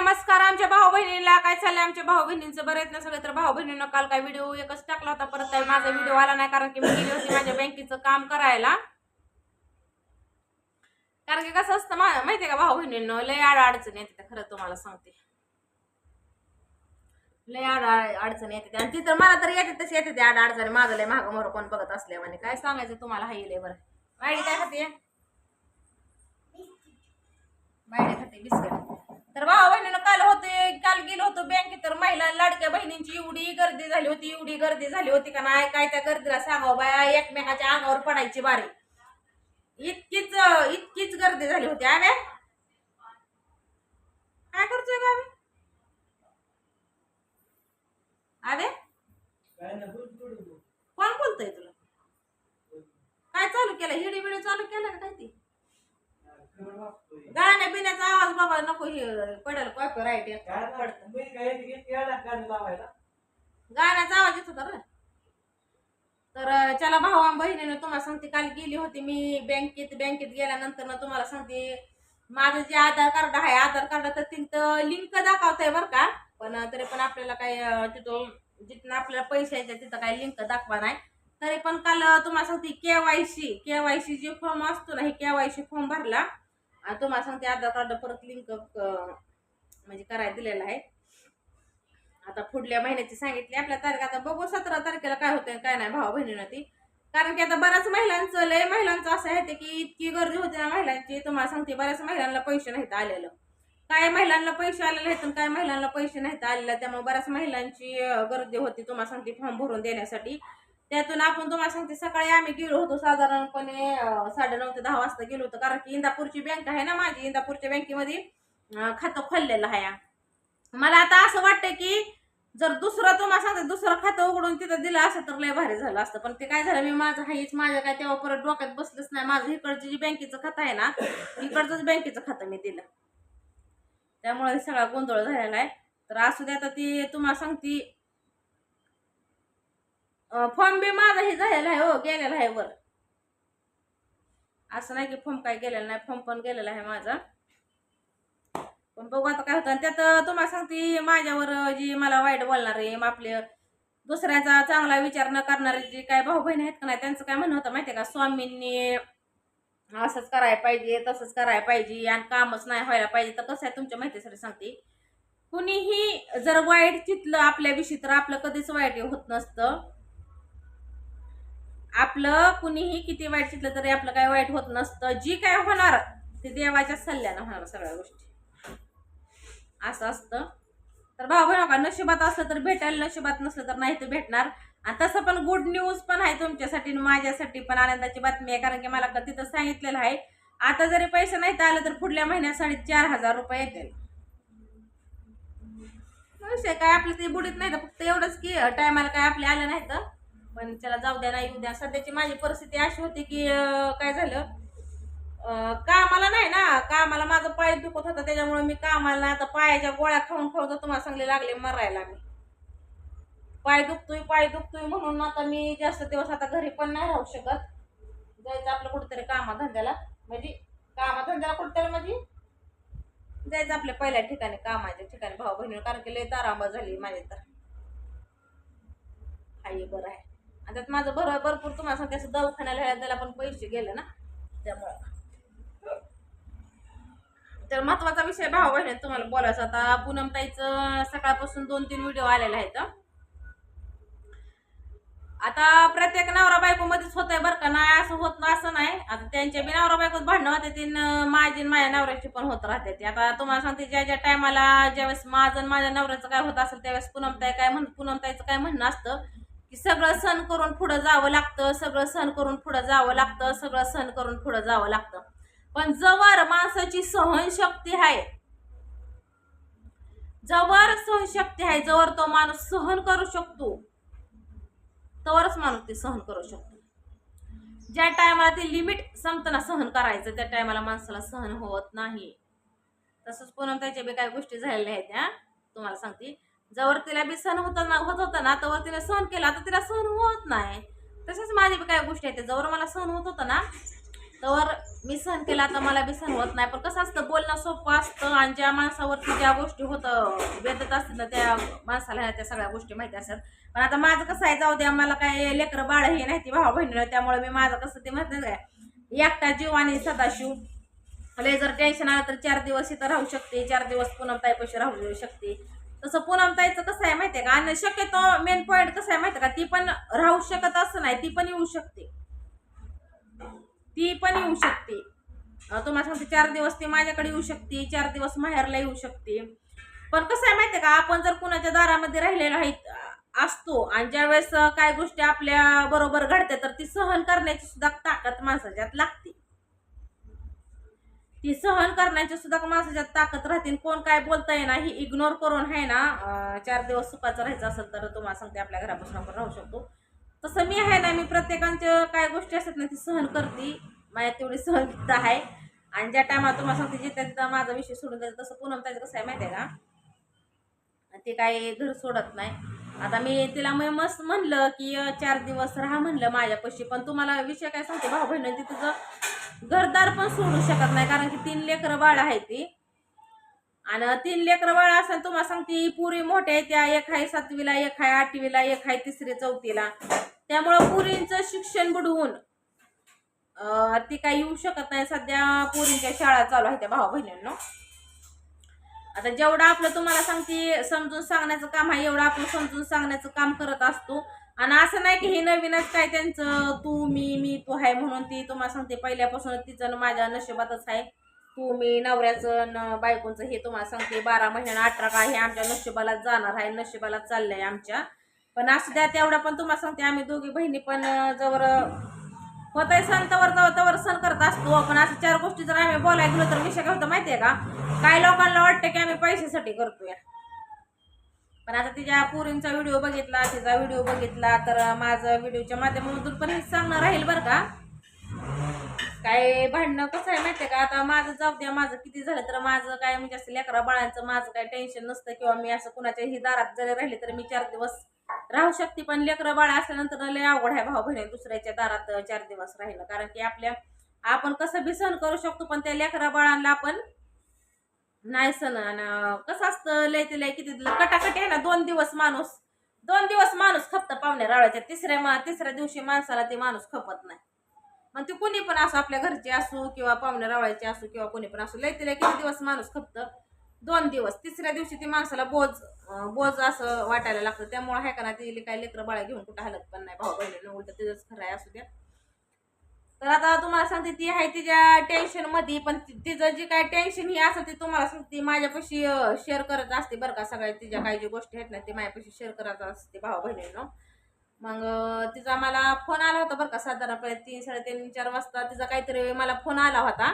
नमस्कार आमच्या भाऊ बहिणीला काय चाललंय आमच्या भाऊ बहिणींचं बरेच ना सगळे? तर भाऊ बहिणीनं काल काय व्हिडिओ एकच टाकला होता. परत काय माझा व्हिडिओ आला नाही कारण की मी गेली होती माझ्या बँकेचं काम करायला. कारण की कसं असतं माहितीये का भाऊ बहिणींना लय आड अडचण येते खरं तुम्हाला सांगते. लय आड अडचण येते आणि ती तर मला तर येते तशी येते ते आड अडचणी. माझं लय माग मोर कोण बघत असल्यामुळे काय सांगायचं तुम्हाला? हाय लय बरं. काय खाते? बाहेर खाते बिस्किट. तर भावा बहिणीनं काल होते काल गेलो होतो बँकेत तर महिला लाडक्या बहिणींची एवढी गर्दी झाली होती एवढी गर्दी झाली होती का नाही काय त्या गर्दीला सांगावं बाया एकमेकाच्या अंगावर पडायची बारी. इतकीच इतकीच गर्दी झाली होती आम्ही काय? करतोय का आम्ही कोण बोलतोय तुला? काय चालू केलं? हिडी बिडी चालू केलं का काय ती? गाण्या बिण्याचा आवाज बाबा नको हे पडेल कॉपीराईट पडतं गाण्याचा आवाज येत होता रे तर अं, चला भावा बहिणीनं तुम्हाला सांगते काल गेली होती मी बँकेत बँकेत गेल्यानंतर ना तुम्हाला सांगते माझं जे आधार कार्ड आहे आधार कार्ड तर तिथं लिंक दाखवतंय बरं का. पण तरी पण आपल्याला काय तिथं जिथं आपल्याला पैसे यायचे तिथं काही लिंक दाखवा नाही. तरी पण काल तुम्हाला सांगते केवायसी केवायसी जे फॉर्म असतो ना हे केवायसी फॉर्म भरला. आणि तुम्हाला सांगते आधार कार्ड परत लिंक म्हणजे करायला दिलेला आहे. आता पुढल्या महिन्याची सांगितली आपल्या तारीख आता बघू सतरा तारखेला काय होतंय काय नाही भावा बहिणीनं ती. कारण की आता बऱ्याच महिलांचं लय महिलांचं असं आहे ते की इतकी गर्दी होती ना महिलांची तुम्हाला सांगते बऱ्याच महिलांना पैसे नाहीत आलेलं. काय महिलांना पैसे आलेले आहेत आणि काय महिलांना पैसे नाहीत आलेले त्यामुळे बऱ्याच महिलांची गर्दी होती तुम्हाला सांगते फॉर्म भरून देण्यासाठी. त्यातून आपण तुम्हाला सांगते सकाळी आम्ही गेलो होतो साधारणपणे साडे साडेनऊ ते दहा वाजता गेलो होतो. कारण की इंदापूरची बँक आहे ना माझी इंदापूरच्या बँकेमध्ये खातं खोललेलं आहे. मला आता असं वाटतं की जर दुसरं तुम्हाला सांगते दुसरं खातं उघडून तिथं दिलं असं तर लय भारी झालं असतं. पण ते काय झालं मी माझं हाईच माझ्या काय तेव्हा परत डोक्यात बसलंच नाही. माझं इकडचं जे बँकेचं खातं आहे ना इकडचंच बँकेचं खातं मी दिलं. त्यामुळे सगळा गोंधळ झालेला आहे. तर असू दे आता ती तुम्हाला सांगते फॉर्म बी माझा हे झालेला आहे हो गेलेला आहे वर. असं नाही की फॉर्म काय गेलेला नाही फॉर्म पण गेलेला आहे माझा. पण बघू आता काय होतं. आणि त्यात तुम्हाला सांगते माझ्यावर जी मला वाईट बोलणारे मग आपले दुसऱ्याचा चांगला विचार न करणारे जे काय भाऊ बहीण आहेत का नाही त्यांचं काय म्हणणं होतं माहितीये का? स्वामींनी असंच करायला पाहिजे तसंच करायला पाहिजे आणि कामच नाही व्हायला पाहिजे. तर कसं आहे तुमच्या माहितीसाठी सांगते. कुणीही जर वाईट चितलं आपल्याविषयी तर आपलं कधीच वाईट होत नसतं. आपलं कुणीही किती वाईट शिकलं तरी आपलं काय वाईट होत नसतं. जी काय होणार ते देवाच्या सल्ल्यानं होणार सगळ्या गोष्टी. असं असतं. तर भाऊ बहिण का नशिबात असलं तर भेटेल नशिबात नसलं तर नाही तर भेटणार. आणि तसं पण गुड न्यूज पण आहे तुमच्यासाठी आणि माझ्यासाठी पण आनंदाची बातमी आहे. कारण की मला का तिथं सांगितलेलं आहे आता जरी पैसे नाही तर आलं तर पुढल्या महिन्यात साडेचार हजार रुपये येतील. विषय काय आपलं ते बुडीत नाही तर फक्त एवढंच की टायमाला काय आपले आलं नाही तर पण त्याला जाऊ द्या नाही येऊ द्या. सध्याची माझी परिस्थिती अशी होती की काय झालं? कामाला नाही ना कामाला माझं पाय दुखत होता त्याच्यामुळे मी कामाला आता पायाच्या गोळ्या खाऊन खाऊन तर तुम्हाला सांगले लागले मरायला मी. पाय दुखतोय पाय दुखतोय म्हणून आता मी जास्त दिवस आता घरी पण नाही राहू शकत. जायचं आपलं कुठेतरी कामाधंद्याला. म्हणजे कामाधंद्याला कुठेतरी म्हणजे जायचं आपल्या पहिल्या ठिकाणी कामाच्या ठिकाणी. भाऊ बहिणी कारण की लय तारांबा झाली माझी तर. हाय बरं आहे. आणि त्यात माझं भर भरपूर तुम्हाला सांगते असं दवाखान्याला ह्याला त्याला पण पैसे गेले ना त्यामुळं. तर महत्त्वाचा विषय भाऊ बहिणी तुम्हाला बोलायचा आता पूनमताईचं सकाळपासून दोन तीन व्हिडिओ आलेले आहेत. आता प्रत्येक नवरा बायको मध्येच होत आहे बरं का. नाही असं होत ना असं नाही. आता त्यांच्या बी नवरा बायकोत भांडणं होते ती माझी माझ्या नवऱ्याची पण होत राहते ती. आता तुम्हाला सांगते ज्या ज्या टायमाला ज्यावेळेस माझं माझ्या नवऱ्याचं काय होत असेल त्यावेळेस पूनमताई काय म्हण पूनमताईचं काय म्हणणं असतं की सगळं सण करून पुढं जावं लागतं सगळं सण करून पुढं जावं लागतं सगळं सण करून पुढं जावं लागतं. पण जवळ माणसाची सहनशक्ती आहे. जवळ सहनशक्ती आहे जवळ तो माणूस सहन करू शकतो. तवरच माणूस ते सहन करू शकतो. ज्या टायमाला ते लिमिट संपताना सहन करायचं त्या टायमाला माणसाला सहन होत नाही. तसंच पुन्हा त्याच्या बी काही गोष्टी झालेल्या आहेत त्या तुम्हाला सांगते. जवळ तिला बी सहन होत ना होत होतं ना तवर तिला सहन केला तर तिला सहन होत नाही. तसंच माझी बी काही गोष्टी आहेत जवळ मला सहन होत होतं ना तर मी सहन केला आता मला बी सहन होत नाही. पण कसं असतं बोलणं सोपं असतं आणि ज्या माणसावरती ज्या गोष्टी होत वेदत असतात ना त्या माणसाला ह्या त्या सगळ्या गोष्टी माहिती असतात पण आता माझं कसं आहे जाऊ द्या मला काय लेकरं बाळ हे नाही ती भाऊ बहिणीला त्यामुळे मी माझं कसं ते म्हणतात काय एकटा जीव आणि सदाशिव. लय जर टेन्शन आलं तर चार दिवस इथं राहू शकते चार दिवस पुन्हा ताईपाशी राहू शकते. तसं पूनमताईचं कसं आहे माहितीये का? आणि शक्यतो मेन पॉईंट कसं आहे माहितीये का? ती पण राहू शकत असं नाही ती पण येऊ शकते. ती पण येऊ शकते. तुम्हाला सांगते चार दिवस ती माझ्याकडे येऊ शकते चार दिवस माहेरला येऊ शकते. पण कसं आहे माहितीये का? आपण जर कुणाच्या दारामध्ये राहिलेला आहे असतो आणि ज्यावेळेस काय गोष्टी आपल्या बरोबर घडते तर ती सहन करण्याची सुद्धा ताकद माणसाच्यात लागते. ती सहन करण्याची सुद्धा माणसाच्यात ताकद राहतील कोण काय बोलताय ना ही इग्नोर करून आहे ना चार दिवस सुखाचं राहायचं असेल तर तुम्हाला सांगते आपल्या घरापासून आपण राहू शकतो. तसं मी आहे ना मी प्रत्येकांच्या काय गोष्टी असतात ना ती सहन करते. माझ्या तेवढी सहनता आहे. आणि ज्या टायमाला तुम्हाला सांगते जिथे तिथं माझा विषय सोडून द्यायचा तसं पूनम त्याचं कसं आहे माहिती आहे का? ते काही घर सोडत नाही. आता मी तिला मग मस्त म्हणलं की चार दिवस राहा म्हणलं माझ्यापाशी. पण तुम्हाला विषय काय सांगते भाऊ बहिणी ती तुझं घरदार पण सोडू शकत नाही कारण की तीन लेकरं बाळ आहे ती. आणि तीन लेकरं बाळ असेल तुम्हाला सांगते पुरी मोठ्या आहे त्या एक आहे सातवीला एक आहे आठवीला एक आहे तिसरी चौथीला. त्यामुळं पुरींचं शिक्षण बुडवून ती काही येऊ शकत नाही. सध्या पुरींच्या शाळा चालू आहेत त्या भाऊ बहिणींना. आता जेवढं आपलं तुम्हाला सांगते समजून सांगण्याचं काम आहे एवढं आपण समजून सांगण्याचं काम करत असतो. आणि असं नाही की हे नवीनच काय त्यांचं तू मी मी तू आहे म्हणून ती तुम्हाला सांगते पहिल्यापासून तिचं न माझ्या नशिबातच आहे. तू मी नवऱ्याचं न बायकोचं हे तुम्हाला सांगते बारा महिन्यानं अठरा का हे आमच्या नशिबाला जाणार आहे नशिबालाच चाललंय आमच्या. पण असं द्या तेवढं पण तुम्हाला सांगते आम्ही दोघी बहिणी पण जवळ होत सण तवर तवर तवर सण करत असतो. पण असं चार गोष्टी जर आम्ही बोलायला गेलो तर विषय काय होतं माहितीये का? काही लोकांना वाटतं की आम्ही पैशासाठी करतोय? पण आता तिच्या पुरींचा व्हिडिओ बघितला तिचा व्हिडिओ बघितला तर माझं व्हिडिओच्या माध्यमातून पण हे सांगणं राहील बरं का? काय भांडणं कसं आहे माहितीये का? आता माझं जाऊ द्या माझं किती झालं तर माझं काय म्हणजे असं लेकरा बाळांचं माझं काय टेन्शन नसतं किंवा मी असं कुणाच्याही दारात जरी राहिले तर मी चार दिवस राहू शकते पण लेकरं बाळ असल्यानंतर लय अवघड आहे भाऊ बहिणी दुसऱ्याच्या दारात चार दिवस राहिलं. कारण की आपल्या आपण कसं बी सहन करू शकतो पण त्या लेकरा बाळांना आपण नाही सण आणि कसं असतं लय ते लय किती कटाकटी आहे ना दोन दिवस माणूस दोन दिवस माणूस खपत पाहुण्या रावळ्याच्या. तिसऱ्या तिसऱ्या दिवशी माणसाला ते माणूस खपत नाही. मग ते कोणी पण असो आपल्या घरचे असो किंवा पाहुण्या रावळ्याचे असो किंवा कोणी पण असो लय लय किती दिवस माणूस खपतं. दोन दिवस. तिसऱ्या दिवशी ती माणसाला बोज बोज असं वाटायला लागतं. त्यामुळे आहे का ना ती काय लेकरं बाळा घेऊन कुठं हलत पण नाही. भाऊ बहिणीनं उलट तिथंच खरं आहे असू द्या. तर आता तुम्हाला सांगते ती आहे तिच्या टेन्शनमध्ये पण तिचं जे काय टेन्शन ही असेल ती तुम्हाला सांगते माझ्यापाशी शेअर करत असते बरं का. सगळ्या तिच्या काही जी गोष्टी आहेत ना ते माझ्यापाशी शेअर करत असते भाऊ बहिणीनं. मग तिचा मला फोन आला होता बरं का साधारणपणे तीन साडेतीन चार वाजता. तिचा काहीतरी मला फोन आला होता.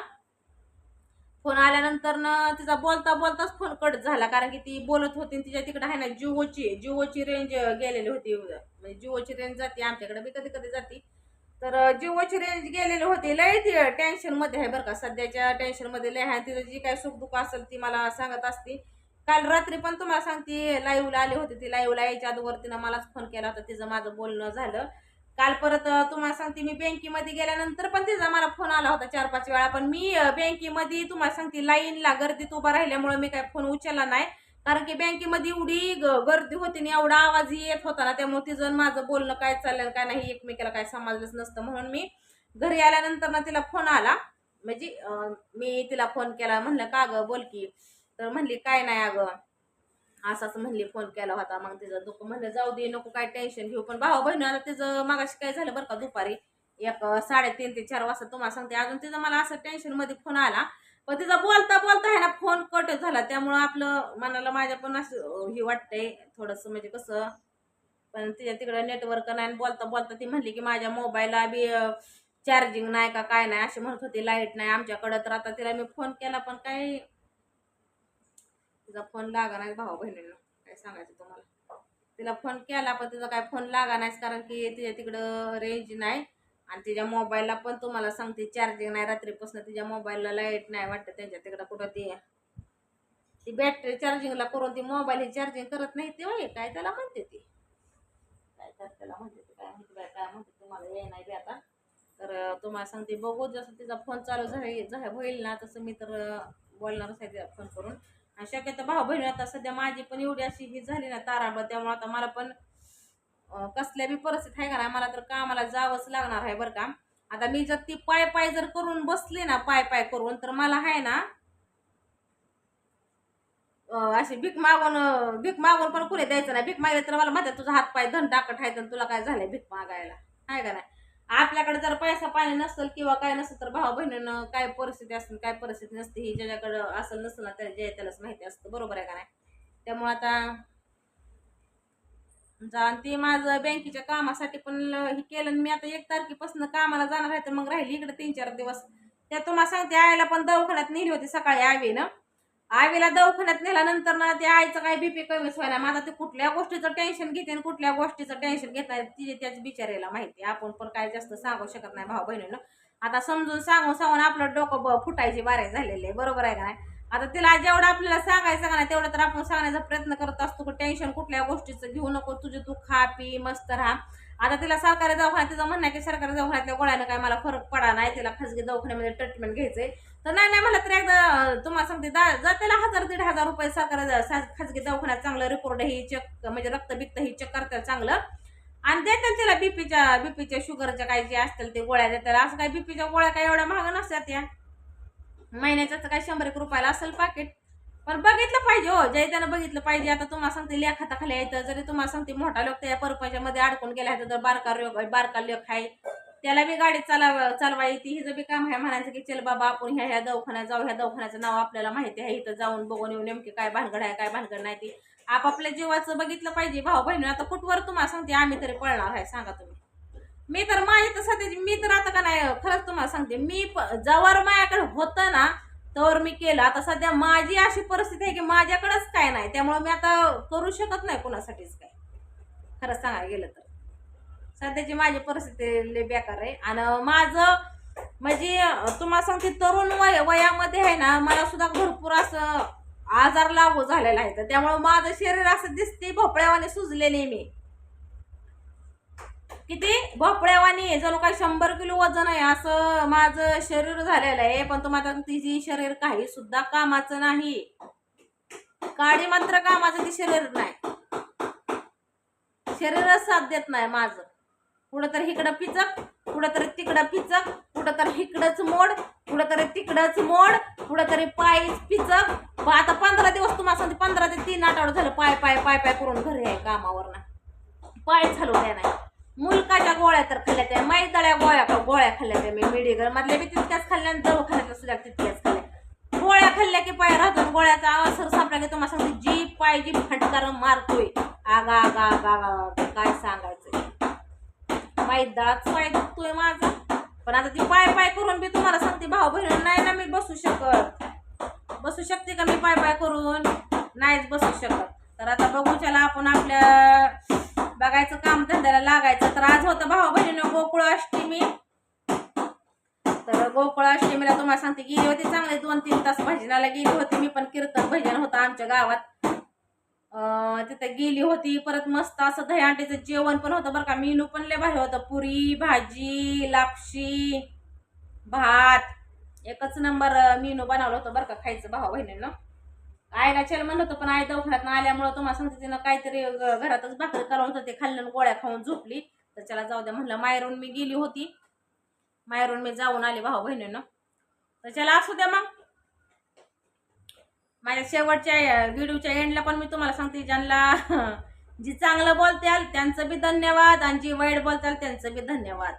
फोन आल्यानंतर ना तिचा बोलता बोलताच फोन कट झाला कारण की ती बोलत होती तिच्या तिकडे आहे ना जिओची जिओची रेंज गेलेली होती. म्हणजे जिओची रेंज जाते आमच्याकडे बी कधी कधी जाते. तर जिओची रेंज गेलेली होती. लय ती टेन्शनमध्ये आहे बरं का. सध्याच्या टेन्शनमध्ये लय आहे. तिचं जी काय सुखदुःख असेल ती मला सांगत असते. काल रात्री पण तुम्हाला सांगते लाईव्हला आली होती. ती लाईव्हला यायच्या अगोदर तिनं मलाच फोन केला होता. तिचं माझं बोलणं झालं. काल परत तुम्हाला सांगते मी बँकेमध्ये गेल्यानंतर पण तिचा मला फोन आला होता चार पाच वेळा पण मी बँकेमध्ये तुम्हाला सांगते लाईनला गर्दीत उभा राहिल्यामुळे मी काय फोन उचलला नाही. कारण की बँकेमध्ये एवढी गर्दी होती आणि एवढा आवाज येत होता ना त्यामुळे तिचं माझं बोलणं काय चाललं काय नाही एकमेकाला काय समजलंच नसतं. म्हणून मी घरी आल्यानंतर ना तिला फोन आला. म्हणजे मी तिला फोन केला म्हणलं का ग बोल की. तर म्हणली काय नाही अगं. असाच म्हणली फोन केला होता. मग तिचं दुःख म्हणलं जाऊ दे नको काय टेन्शन घेऊ. पण भाऊ बहिणी आता तिचं मागाशी काय झालं बरं का दुपारी? एक साडेतीन ते चार वाजता तुम्हाला सांगते. अजून तिचं मला असं टेन्शनमध्ये फोन आला. पण तिचा बोलता बोलता आहे ना फोन कट झाला. त्यामुळं आपलं मनाला माझ्या पण असं हे वाटतंय. थोडंसं म्हणजे कसं पण तिच्या तिकडं नेटवर्क नाही आणि बोलता बोलता ती म्हणली की माझ्या मोबाईलला बी चार्जिंग नाही का काय नाही अशी म्हणत होती. लाइट नाही आमच्याकडं. तर आता तिला मी फोन केला पण काही तिचा फोन लागा नाही भाऊ बहिणींना काय सांगायचं तुम्हाला. तिला फोन केला पण तिचा काय फोन लागा नाही कारण की तिच्या तिकडं रेंज नाही. आणि तिच्या मोबाईलला पण तुम्हाला सांगते चार्जिंग नाही रात्रीपासून तिच्या मोबाईलला लाइट नाही वाटतं त्यांच्या तिकडं कुठं ती ती बॅटरी चार्जिंगला करून ती मोबाईल ही चार्जिंग करत नाही ते वय काय त्याला म्हणते ती? काय तर त्याला म्हणते ते काय म्हणते बाय काय म्हणते तुम्हाला ये नाही बी आता. तर तुम्हाला सांगते बघू जसं तिचा फोन चालू झाले झाला होईल ना तसं मी तर बोलणारच आहे तिला फोन करून. शक्यतो भाऊ बहिणी आता सध्या माझी पण एवढी अशी ही झाली ना तारांबळ त्यामुळे आता मला पण कसल्या बी परिस्थिती आहे का नाही मला तर कामाला जावंच लागणार आहे बरं का. आता मी जर ती पाय पाय जर करून बसली ना पाय पाय करून तर मला आहे ना अशी भीक मागून भीक मागून पण कुणी द्यायचं नाही. भीक मागले तर मला म्हणतात तुझा हात पाय धन टाकत आहे तर तुला काय झालंय भीक मागायला? आहे का नाही? आपल्याकडे जर पैसा पाणी नसेल किंवा काय नसेल तर भाऊ बहिणीनं काय परिस्थिती असेल काय परिस्थिती नसते ही ज्याच्याकडं असेल नसेल ना त्या जे त्यालाच माहिती असतं. बरोबर आहे का नाही? त्यामुळं आता जा आणि ते माझं बँकेच्या कामासाठी पण हे केलं आणि मी आता एक तारखेपासून कामाला जाणार आहे तर मग राहिली इकडे तीन चार दिवस. त्या तुम्हाला सांगते आईला पण दवाखान्यात नेली होती सकाळी आवीनं आईला दवाखान्यात नेल्यानंतर ना त्या आईचं काही बीपी कमीच व्हायला. माझा ते कुठल्या गोष्टीचं टेन्शन घेते आणि कुठल्या गोष्टीचं टेन्शन घेत नाही तिचे त्याच बिचारायला माहिती आपण पण काय जास्त सांगू शकत नाही भाऊ बहिणीनं आता समजून सांगून सांगून आपलं डोकं ब- फुटायची बारे झालेले बरोबर आहे का नाही? आता तिला जेवढं आपल्याला सांगायचं का नाही तेवढं तर आपण सांगण्याचा प्रयत्न करत असतो. टेन्शन कुठल्या गोष्टीचं घेऊ नको तुझे तू खा पी मस्त राहा. आता तिला सरकारी दवाखान्यात तिचं म्हणणं आहे की सरकारी दवाखान्यातल्या गोळ्यानं काय मला फरक पडा नाही तिला खाजगी दवाखान्यामध्ये ट्रीटमेंट घ्यायचंय. तर नाही नाही मला तर एकदा तुम्हाला सांगते दा जा त्याला हजार दीड हजार रुपये सरकारी खासगी सा- खाजगी दवाखान्यात चांगलं रिपोर्ट ही चेक म्हणजे रक्त बिक्त ही चेक करतात चांगलं. आणि देतात तिला बीपीच्या बीपीच्या शुगरच्या काही जे असतील ते गोळ्या देतात. असं काही बीपीच्या गोळ्या काही एवढ्या महाग नसतात या. महिन्याच्या तर शंभर एक रुपयाला असेल पाकिट पण बघितलं पाहिजे हो जय त्यानं बघितलं पाहिजे. आता तुम्हाला सांगते लेखाताखाली येतं जरी तुम्हाला सांगते मोठा लोक त्या परपाच्यामध्ये अडकून गेला आहे तर बारका लोक बारका लोक आहे. त्याला बी गाडी चालाव चालवा येते हिचं बी काम आहे. म्हणायचं की चल बाबा आपण ह्या ह्या दवाखान्यात जाऊ. ह्या दवाखान्याचं नाव आपल्याला माहिती आहे. इथं जाऊन बघून येऊ नेमकी काय भानगड आहे काय भानगड नाही ती. आपापल्या जीवाचं बघितलं पाहिजे. भाऊ बहिणी आता कुठवर तुम्हाला सांगते आम्ही तरी पळणार आहे. सांगा तुम्ही. मी तर माझी तर सध्याची मी तर आता का नाही खरंच तुम्हाला सांगते. मी प- जवळ माझ्याकडे होतं ना तर मी केलं. आता सध्या माझी अशी परिस्थिती आहे की माझ्याकडंच काय नाही. त्यामुळे मी आता करू शकत नाही कोणासाठीच काय. खरं सांगायला गेलं तर. सध्याची माझी परिस्थिती लय बेकार आहे. आणि माझं म्हणजे तुम्हाला सांगते तरुण वय वयामध्ये आहे ना मला सुद्धा भरपूर असं आजार लागू झालेला आहे. तर त्यामुळे माझं शरीर असं दिसते भोपळ्यावाने सुजलेले मी. किती? भोपळ्यावानी जणू काही शंभर किलो वजन आहे. असं माझं शरीर झालेलं आहे. पण तुम्हाला तिची शरीर काही सुद्धा कामाचं नाही. काळी मात्र कामाचं ती शरीर नाही. शरीरच साथ देत नाही माझं. कुठं तर इकडं पिचक कुठं तरी तिकडं पिचक कुठं तर इकडंच मोड कुठं तरी तिकडंच मोड कुठं तरी पाय पिचक आता पंधरा दिवस तुम्हाला सांगते पंधरा ते तीन आठवडे झालं पाय पाय पाय पाय करून घरी आहे कामावर ना पाय झालो नाही. मुलकाच्या गोळ्या तर खाल्ल्या त्या मैदळ्या गोळ्या गोळ्या खाल्ल्या त्या मी मेडिकल मधल्या बी तितक्याच खाल्ल्या आणि दवाखान्यातल्या सुद्धा तितक्याच खाल्ल्या. गोळ्या खाल्ल्या की पाय राहतो गोळ्याचा आवाज सर सापडला की तुम्हाला सांगते जी पाय जी फटकार मारतोय आगा आगा आगा आगा काय सांगायचं? मैदाच पाय दुखतोय माझा. पण आता ती पाय पाय करून बी तुम्हाला सांगते भाऊ बहिणी नाही ना मी बसू शकत. बसू शकते का मी पाय पाय करून? नाहीच बसू शकत. तर आता बघू चला आपण आपल्या लागायचं काम धंद्याला लागायचं. तर आज होतं भाऊ बहिणीनं गोकुळ अष्टमी. तर गोकुळ अष्टमीला तुम्हाला सांगते गेली होती चांगले दोन तीन तास भजनाला गेली होती. मी पण कीर्तन भजन होतं आमच्या गावात. तिथे गेली होती परत मस्त असं दही अंड्याचं जेवण पण होतं बरं का. मेनू पण लय भारी होतं. पुरी भाजी लापशी भात. एकच नंबर मेनू बनवलं होतं बरं का खायचं भावा बहिणीनं. आईला चल म्हणत होतं पण आई दवाखान्यात आल्यामुळं तुम्हाला सांगते तिनं काहीतरी घरातच भाकरी करावं होतं ते खाल्लं गोळ्या खाऊन झोपली. तर त्याला जाऊ द्या म्हणलं. मायरून मी गेली होती. मायरून मी जाऊन आले भाऊ बहिणीनं. तर चला असू द्या मग. माझ्या शेवटच्या व्हिडिओच्या एंडला पण मी तुम्हाला सांगते ज्यांना जी चांगलं बोलताल त्यांचं बी धन्यवाद आणि जी वाईट बोलताल त्यांचं बी धन्यवाद.